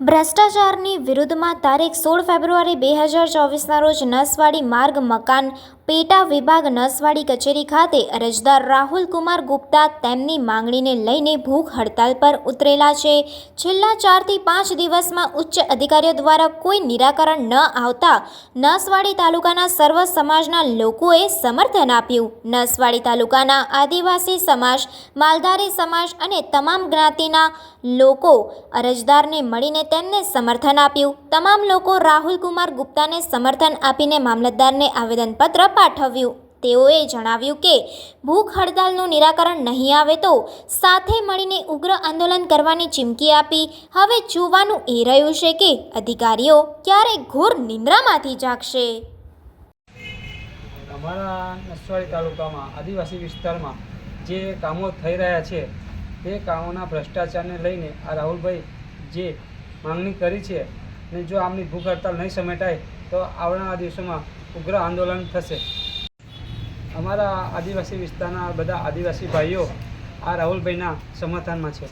ભ્રષ્ટાચારની વિરુદ્ધમાં તારીખ સોળ ફેબ્રુઆરી બે હજાર ચોવીસના રોજ નસવાડી માર્ગ મકાન પેટા વિભાગ નસવાડી કચેરી ખાતે અરજદાર રાહુલ કુમાર ગુપ્તા તેમની માંગણીને લઈને ભૂખ હડતાલ પર ઉતરેલા છે. છેલ્લા ચારથી પાંચ દિવસમાં ઉચ્ચ અધિકારીઓ દ્વારા કોઈ નિરાકરણ ન આવતા નસવાડી તાલુકાના સર્વ સમાજના લોકોએ સમર્થન આપ્યું. નસવાડી તાલુકાના આદિવાસી સમાજ, માલધારી સમાજ અને તમામ જ્ઞાતિના લોકો અરજદારને મળીને તેમને સમર્થન આપ્યું. તમામ લોકો રાહુલ કુમાર ગુપ્તાને સમર્થન આપીને મામલતદારને આવેદનપત્ર પાઠવ્યું. તેઓએ જણાવ્યું કે, ભૂખ હડતાલનું નિરાકરણ નહીં આવે તો સાથે મળીને ઉગ્ર આંદોલન કરવાની ચીમકી આપી. હવે જોવાનું એ રહ્યું છે કે અધિકારીઓ ક્યારે ઘોર નિંદ્રામાંથી જાગશે. અમારા નસવાડી તાલુકામાં આદિવાસી વિસ્તારમાં જે કામો થઈ રહ્યા છે, તે કામોના ભ્રષ્ટાચારને લઈને આ રાહુલભાઈ જે માંગણી કરી છે, ને જો આમની ભૂખ હડતાલ નહીં સમેટાય તો આવનારા દિવસોમાં ઉગ્ર આંદોલન થશે. અમારા આદિવાસી વિસ્તારના બધા આદિવાસી ભાઈઓ આ રાહુલભાઈના સમર્થનમાં છે.